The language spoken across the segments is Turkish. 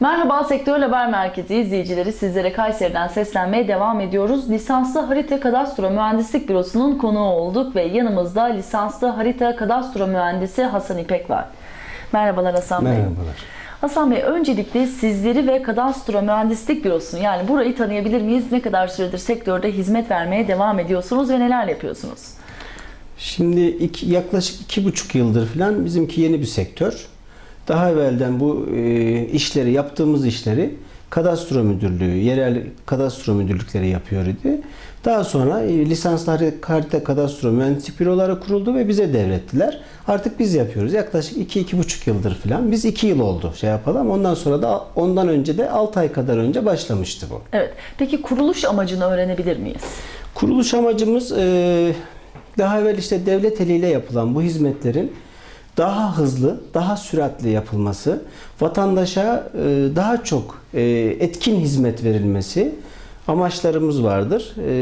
Merhaba Sektör Haber Merkezi izleyicileri sizlere Kayseri'den seslenmeye devam ediyoruz. Lisanslı Harita Kadastro Mühendislik Bürosu'nun konuğu olduk ve yanımızda lisanslı harita kadastro mühendisi Hasan İpek var. Merhabalar Hasan Bey. Merhabalar. Hasan Bey öncelikle sizleri ve Kadastro Mühendislik Bürosu'nu yani burayı tanıyabilir miyiz? Ne kadar süredir sektörde hizmet vermeye devam ediyorsunuz ve neler yapıyorsunuz? Şimdi iki, yaklaşık iki buçuk yıldır falan bizimki yeni bir sektör. Daha evvelden bu e, işleri, yaptığımız işleri kadastro müdürlüğü, yerel kadastro müdürlükleri yapıyor idi. Daha sonra e, lisanslı harita, kadastro mühendislik büroları kuruldu ve bize devrettiler. Artık biz yapıyoruz. Yaklaşık iki, iki buçuk yıldır falan. Biz iki yıl oldu şey yapalım. Ondan sonra da ondan önce de 6 ay kadar önce başlamıştı bu. Evet. Peki kuruluş amacını öğrenebilir miyiz? Kuruluş amacımız e, daha evvel işte devlet eliyle yapılan bu hizmetlerin daha hızlı, daha süratli yapılması, vatandaşa e, daha çok e, etkin hizmet verilmesi amaçlarımız vardır. E,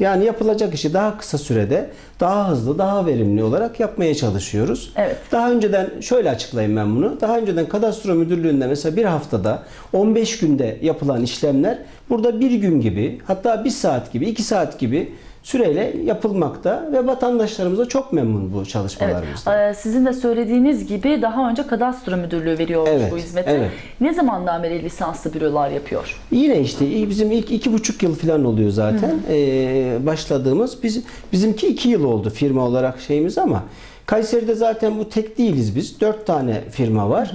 yani yapılacak işi daha kısa sürede, daha hızlı, daha verimli olarak yapmaya çalışıyoruz. Evet. Daha önceden şöyle açıklayayım ben bunu. Daha önceden kadastro müdürlüğünde mesela bir haftada 15 günde yapılan işlemler burada bir gün gibi hatta bir saat gibi, iki saat gibi süreyle yapılmakta ve vatandaşlarımız da çok memnun bu Evet. çalışmalarımızdan. Ee, Sizin de söylediğiniz gibi daha önce kadastro müdürlüğü veriyormuş Evet, bu hizmeti. evet. Ne zamandan beri lisanslı bürolar yapıyor? Yine işte bizim ilk iki buçuk yıl falan oluyor zaten Ee, başladığımız. Biz bizimki iki yıl oldu firma olarak şeyimiz ama Kayseri'de zaten bu tek değiliz biz. Dört tane firma var.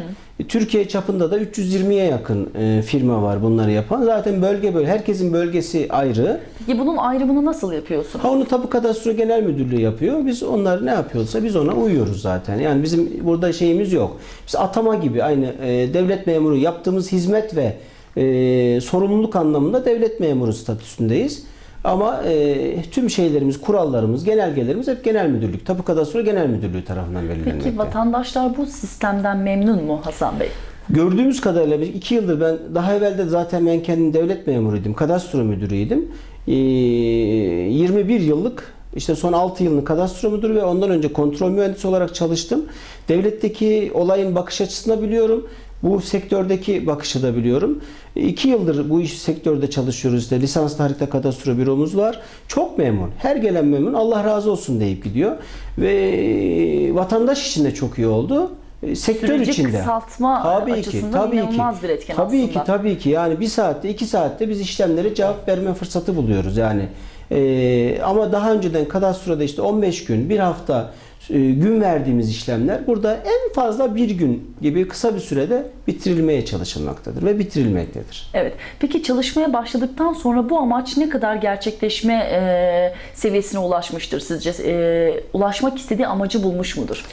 Türkiye çapında da 320'ye yakın e, firma var bunları yapan. Zaten bölge böyle. Herkesin bölgesi ayrı. Peki bunun ayrımını nasıl yapıyorsunuz? Ha onu Tapu Kadastro Genel Müdürlüğü yapıyor. Biz onlar ne yapıyorsa biz ona uyuyoruz zaten. Yani bizim burada şeyimiz yok. Biz atama gibi aynı e, devlet memuru yaptığımız hizmet ve e, sorumluluk anlamında devlet memuru statüsündeyiz. Ama e, tüm şeylerimiz, kurallarımız, genelgelerimiz hep genel müdürlük. Tapu Kadastro Genel Müdürlüğü tarafından belirlenmekte. Peki vatandaşlar bu sistemden memnun mu Hasan Bey? Gördüğümüz kadarıyla biz iki yıldır ben daha evvel de zaten ben kendim devlet memuruydum. Kadastro müdürüydüm. Ee, 21 yıllık işte son 6 yılını kadastro müdürü ve ondan önce kontrol mühendisi olarak çalıştım. Devletteki olayın bakış açısını biliyorum. Bu sektördeki bakışı da biliyorum. İki yıldır bu iş sektörde çalışıyoruz. İşte lisanslı harita kadastro büromuz var. Çok memnun. Her gelen memnun. Allah razı olsun deyip gidiyor. Ve vatandaş için de çok iyi oldu. Sektör Süreci içinde. kısaltma açısından inanılmaz bir etken tabii aslında. ki tabii ki yani bir saatte iki saatte biz işlemlere cevap verme fırsatı buluyoruz yani Ee, ama daha önceden kadastroda işte 15 gün bir hafta e, gün verdiğimiz işlemler burada en fazla bir gün gibi kısa bir sürede bitirilmeye çalışılmaktadır ve bitirilmektedir. Evet. Peki çalışmaya başladıktan sonra bu amaç ne kadar gerçekleşme e, seviyesine ulaşmıştır sizce? E, ulaşmak istediği amacı bulmuş mudur?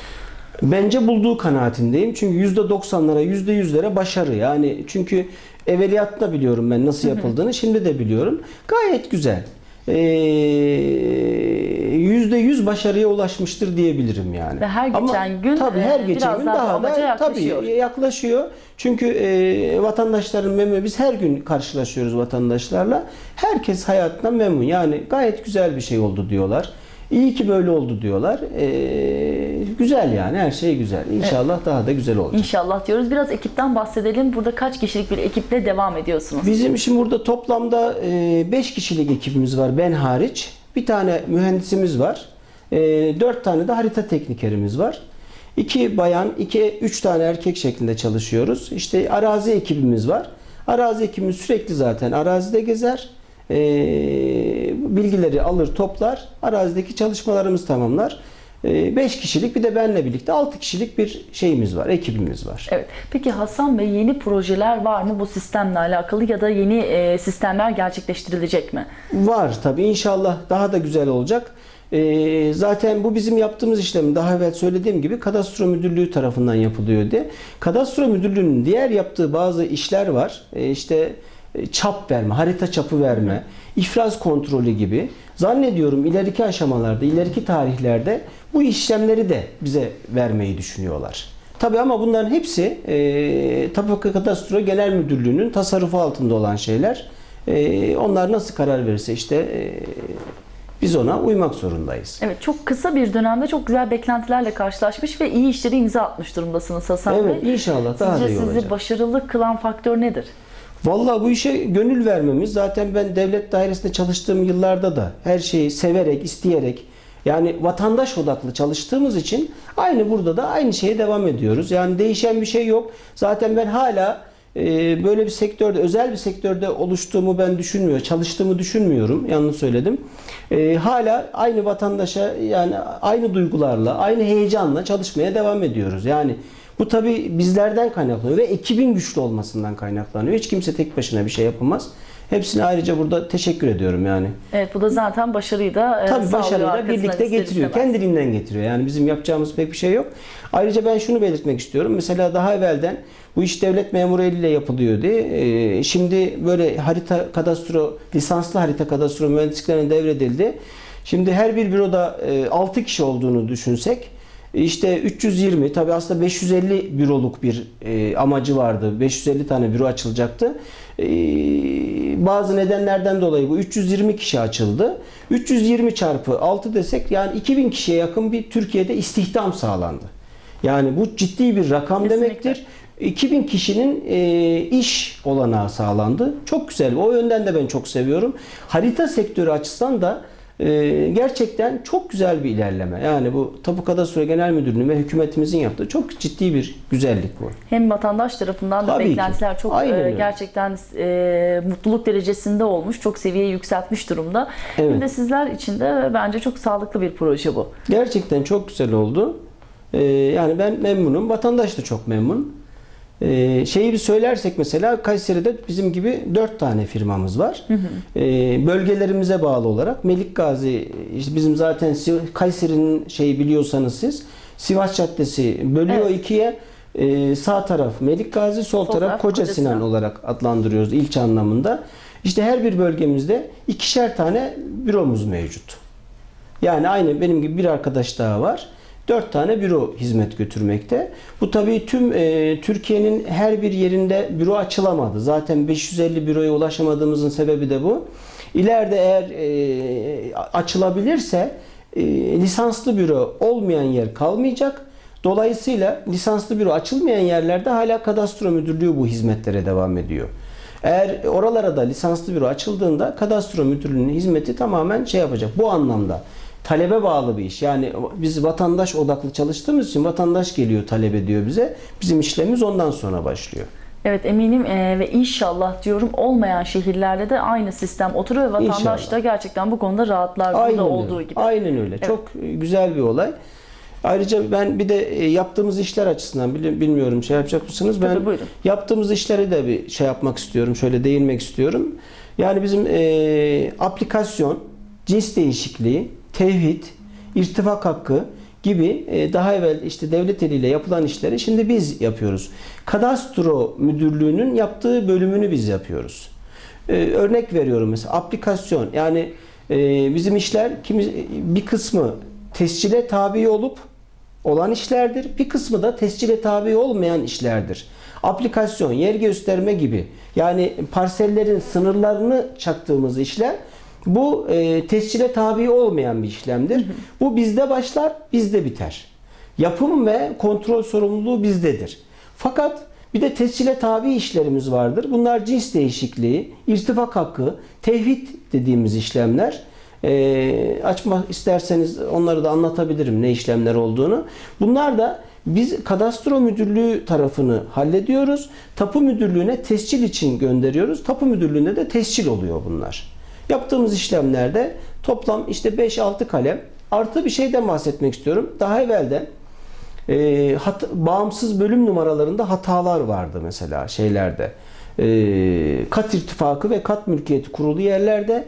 Bence bulduğu kanaatindeyim. Çünkü %90'lara, %100'lere başarı. Yani çünkü evveliyatta biliyorum ben nasıl yapıldığını. Şimdi de biliyorum. Gayet güzel. Ee, %100 başarıya ulaşmıştır diyebilirim yani. Ve her geçen gün, tabii e, her geçen biraz gün daha daha da yaklaşıyor. tabii yaklaşıyor. Çünkü e, vatandaşların memnun. Biz her gün karşılaşıyoruz vatandaşlarla. Herkes hayatından memnun. Yani gayet güzel bir şey oldu diyorlar. İyi ki böyle oldu diyorlar. Ee, güzel yani her şey güzel. İnşallah daha da güzel olacak. İnşallah diyoruz. Biraz ekipten bahsedelim. Burada kaç kişilik bir ekiple devam ediyorsunuz? Bizim şimdi burada toplamda 5 kişilik ekibimiz var ben hariç. Bir tane mühendisimiz var. 4 tane de harita teknikerimiz var. İki bayan, iki, üç tane erkek şeklinde çalışıyoruz. İşte arazi ekibimiz var. Arazi ekibimiz sürekli zaten arazide gezer. Ee, bilgileri alır, toplar. Arazideki çalışmalarımız tamamlar. 5 kişilik bir de benle birlikte 6 kişilik bir şeyimiz var, ekibimiz var. Evet. Peki Hasan Bey yeni projeler var mı bu sistemle alakalı ya da yeni e, sistemler gerçekleştirilecek mi? Var tabii inşallah daha da güzel olacak. Ee, zaten bu bizim yaptığımız işlemin daha evvel söylediğim gibi kadastro müdürlüğü tarafından yapılıyor diye. Kadastro müdürlüğünün diğer yaptığı bazı işler var. Ee, işte e, çap verme, harita çapı verme, ifraz kontrolü gibi. Zannediyorum ileriki aşamalarda, ileriki tarihlerde bu işlemleri de bize vermeyi düşünüyorlar. Tabii ama bunların hepsi e, Tapu Kadastro Genel Müdürlüğü'nün tasarrufu altında olan şeyler. E, onlar nasıl karar verirse işte e, Biz ona uymak zorundayız. Evet çok kısa bir dönemde çok güzel beklentilerle karşılaşmış ve iyi işleri imza atmış durumdasınız Hasan Evet Bey. inşallah daha Sizce da iyi sizi olacak. başarılı kılan faktör nedir? Vallahi bu işe gönül vermemiz zaten ben devlet dairesinde çalıştığım yıllarda da her şeyi severek, isteyerek yani vatandaş odaklı çalıştığımız için aynı burada da aynı şeye devam ediyoruz. Yani değişen bir şey yok. Zaten ben hala e, böyle bir sektörde, özel bir sektörde oluştuğumu ben düşünmüyorum. Çalıştığımı düşünmüyorum. Yanlış söyledim. E, hala aynı vatandaşa yani aynı duygularla, aynı heyecanla çalışmaya devam ediyoruz. Yani bu tabi bizlerden kaynaklanıyor ve ekibin güçlü olmasından kaynaklanıyor. Hiç kimse tek başına bir şey yapamaz. Hepsine ayrıca burada teşekkür ediyorum yani. Evet bu da zaten başarıyı da e, Tabii başarıyla arkasından birlikte getiriyor. istemez. Kendiliğinden getiriyor. Yani bizim yapacağımız pek bir şey yok. Ayrıca ben şunu belirtmek istiyorum. Mesela daha evvelden bu iş devlet memuru eliyle yapılıyordu. Ee, şimdi böyle harita kadastro, lisanslı harita kadastro mühendisliklerine devredildi. Şimdi her bir büroda e, 6 kişi olduğunu düşünsek işte 320 tabi aslında 550 büroluk bir e, amacı vardı. 550 tane büro açılacaktı. E, bazı nedenlerden dolayı bu 320 kişi açıldı. 320 çarpı 6 desek yani 2000 kişiye yakın bir Türkiye'de istihdam sağlandı. Yani bu ciddi bir rakam Kesinlikle. demektir. 2000 kişinin e, iş olanağı sağlandı. Çok güzel. O yönden de ben çok seviyorum. Harita sektörü açısından da e, gerçekten çok güzel bir ilerleme. Yani bu Tapu Kadastro Genel Müdürlüğü ve hükümetimizin yaptığı çok ciddi bir güzellik bu. Hem vatandaş tarafından da Tabii ki. beklentiler çok Aynen e, gerçekten e, mutluluk derecesinde olmuş. Çok seviyeyi yükseltmiş durumda. Evet. Hem de sizler için de bence çok sağlıklı bir proje bu. Gerçekten çok güzel oldu. E, yani ben memnunum. Vatandaş da çok memnun. E, şeyi bir söylersek mesela Kayseri'de bizim gibi dört tane firmamız var. E, bölgelerimize bağlı olarak Melik Gazi işte bizim zaten Kayseri'nin şeyi biliyorsanız siz Sivas Caddesi bölüyor Evet. ikiye. E, sağ taraf Melik Gazi, sol, Sol taraf taraf Koca Koca Sinan. olarak adlandırıyoruz ilçe anlamında. İşte her bir bölgemizde ikişer tane büromuz mevcut. Yani aynı benim gibi bir arkadaş daha var. Dört tane büro hizmet götürmekte. Bu tabii tüm e, Türkiye'nin her bir yerinde büro açılamadı. Zaten 550 büroya ulaşamadığımızın sebebi de bu. İleride eğer e, açılabilirse e, lisanslı büro olmayan yer kalmayacak. Dolayısıyla lisanslı büro açılmayan yerlerde hala kadastro müdürlüğü bu hizmetlere devam ediyor. Eğer oralara da lisanslı büro açıldığında kadastro müdürlüğünün hizmeti tamamen şey yapacak. Bu anlamda talebe bağlı bir iş. Yani biz vatandaş odaklı çalıştığımız için vatandaş geliyor talep ediyor bize. Bizim işlemimiz ondan sonra başlıyor. Evet eminim e, ve inşallah diyorum olmayan şehirlerde de aynı sistem oturuyor ve vatandaş İnşallah. da gerçekten bu konuda rahatlar burada Aynen olduğu öyle. gibi. Aynen öyle. Çok güzel bir olay. Ayrıca ben bir de e, yaptığımız işler açısından bilmiyorum şey yapacak mısınız? Ben Tabii, buyurun. yaptığımız işlere de bir şey yapmak istiyorum. Şöyle değinmek istiyorum. Yani bizim e, aplikasyon, cins değişikliği, tevhid, irtifak hakkı gibi e, daha evvel işte devlet eliyle yapılan işleri şimdi biz yapıyoruz. Kadastro müdürlüğünün yaptığı bölümünü biz yapıyoruz. Ee, örnek veriyorum mesela aplikasyon yani e, bizim işler bir kısmı tescile tabi olup olan işlerdir. Bir kısmı da tescile tabi olmayan işlerdir. Aplikasyon, yer gösterme gibi yani parsellerin sınırlarını çaktığımız işler bu e, tescile tabi olmayan bir işlemdir. Bu bizde başlar, bizde biter. Yapım ve kontrol sorumluluğu bizdedir. Fakat bir de tescile tabi işlerimiz vardır. Bunlar cins değişikliği, irtifak hakkı, tevhid dediğimiz işlemler. Ee, açmak isterseniz onları da anlatabilirim ne işlemler olduğunu. Bunlar da biz kadastro müdürlüğü tarafını hallediyoruz. Tapu müdürlüğüne tescil için gönderiyoruz. Tapu müdürlüğünde de tescil oluyor bunlar. Yaptığımız işlemlerde toplam işte 5-6 kalem artı bir şeyden bahsetmek istiyorum. Daha evvelden e, hat- bağımsız bölüm numaralarında hatalar vardı mesela şeylerde. E, kat irtifakı ve kat mülkiyeti kurulu yerlerde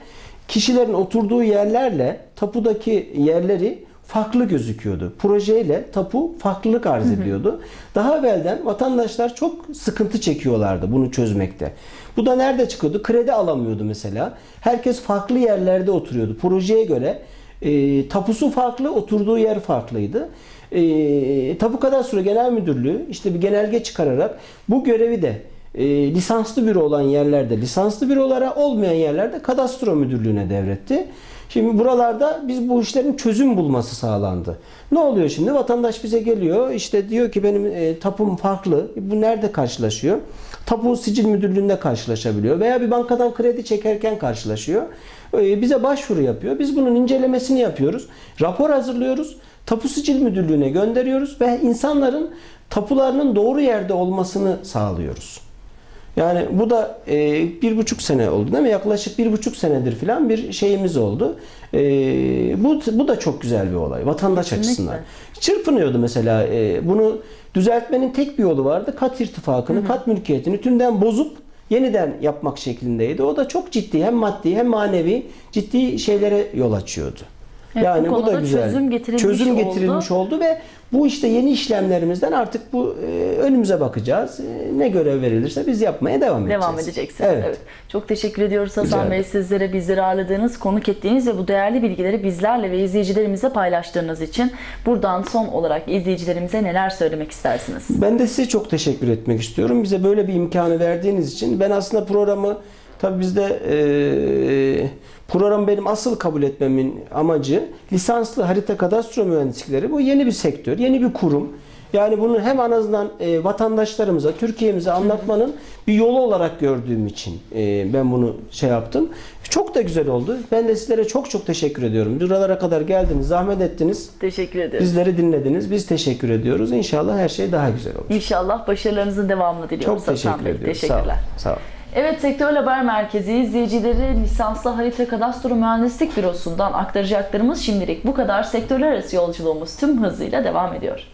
kişilerin oturduğu yerlerle tapudaki yerleri farklı gözüküyordu. Projeyle tapu farklılık arz ediyordu. Daha evvelden vatandaşlar çok sıkıntı çekiyorlardı bunu çözmekte. Bu da nerede çıkıyordu? Kredi alamıyordu mesela. Herkes farklı yerlerde oturuyordu. Projeye göre e, tapusu farklı, oturduğu yer farklıydı. E, Tapu Kadastro Genel Müdürlüğü işte bir genelge çıkararak bu görevi de e, lisanslı büro olan yerlerde lisanslı bürolara, olmayan yerlerde kadastro müdürlüğüne devretti. Şimdi buralarda biz bu işlerin çözüm bulması sağlandı. Ne oluyor şimdi? Vatandaş bize geliyor. işte diyor ki benim e, tapum farklı. Bu nerede karşılaşıyor? Tapu sicil müdürlüğünde karşılaşabiliyor. Veya bir bankadan kredi çekerken karşılaşıyor. E, bize başvuru yapıyor. Biz bunun incelemesini yapıyoruz. Rapor hazırlıyoruz. Tapu sicil müdürlüğüne gönderiyoruz ve insanların tapularının doğru yerde olmasını sağlıyoruz. Yani bu da e, bir buçuk sene oldu değil mi? Yaklaşık bir buçuk senedir falan bir şeyimiz oldu. E, bu, bu da çok güzel bir olay vatandaş Kesinlikle. açısından. Çırpınıyordu mesela. e, bunu düzeltmenin tek bir yolu vardı. Kat irtifakını, kat mülkiyetini tümden bozup yeniden yapmak şeklindeydi. O da çok ciddi hem maddi hem manevi ciddi şeylere yol açıyordu. Evet, bu konuda çözüm getirilmiş Çözüm oldu. getirilmiş oldu ve bu işte yeni işlemlerimizden artık bu e, önümüze bakacağız. E, ne görev verilirse biz yapmaya devam edeceğiz. Devam edeceksiniz. Evet. Evet. Çok teşekkür ediyoruz Hasan Bey sizlere bizleri ağırladığınız, konuk ettiğiniz ve bu değerli bilgileri bizlerle ve izleyicilerimize paylaştığınız için. Buradan son olarak izleyicilerimize neler söylemek istersiniz? Ben de size çok teşekkür etmek istiyorum. Bize böyle bir imkanı verdiğiniz için. Ben aslında programı tabii bizde e, program benim asıl kabul etmemin amacı lisanslı harita kadastro mühendislikleri. Bu yeni bir sektör, yeni bir kurum. Yani bunu hem en azından e, vatandaşlarımıza, Türkiye'mize anlatmanın bir yolu olarak gördüğüm için e, ben bunu şey yaptım. Çok da güzel oldu. Ben de sizlere çok çok teşekkür ediyorum. Buralara kadar geldiniz, zahmet ettiniz. Teşekkür ediyoruz. Bizleri dinlediniz. Biz teşekkür ediyoruz. İnşallah her şey daha güzel olur. İnşallah başarılarınızın devamını diliyoruz Çok teşekkür Bey. ediyoruz. Sağ Teşekkürler. olun. Sağ olun. Evet Sektör Haber Merkezi izleyicileri lisanslı harita kadastro mühendislik bürosundan aktaracaklarımız şimdilik bu kadar. Sektörler arası yolculuğumuz tüm hızıyla devam ediyor.